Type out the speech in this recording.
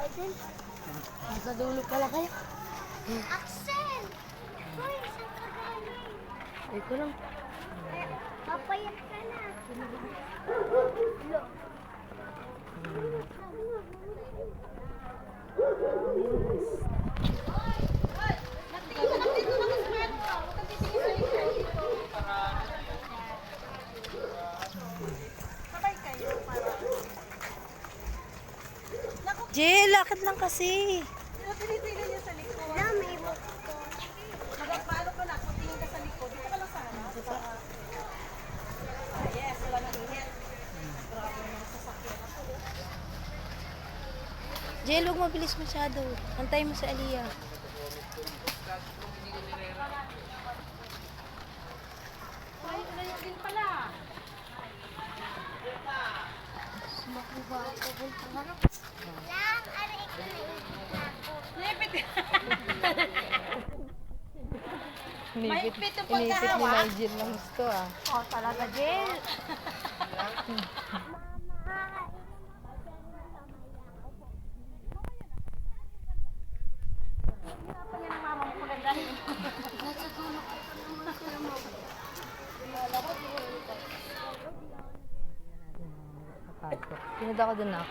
Aiden, Nasa dulo pala kayo. Axel! Hoy, saan ka galing? Ay ko lang. Papayat Jill, lakad lang kasi. Tinitingnan niya sa likod. Na, may book ko. Paano ko na, kung tingin ka sa likod, dito ka lang sana. Sa, ah, yes, wala nang init. Grabe naman sa sakyan ako. Jill, huwag mabilis masyado. Antay mo sa Aliyah. Ay, layo din pala. Lang, aray ko na ibig ako. Lipit. Inipit, Mahigpit yung inipit ni pagkahawa. Nigel ng gusto ah. Oh, talaga, Jill. Pinunta ko dun ah.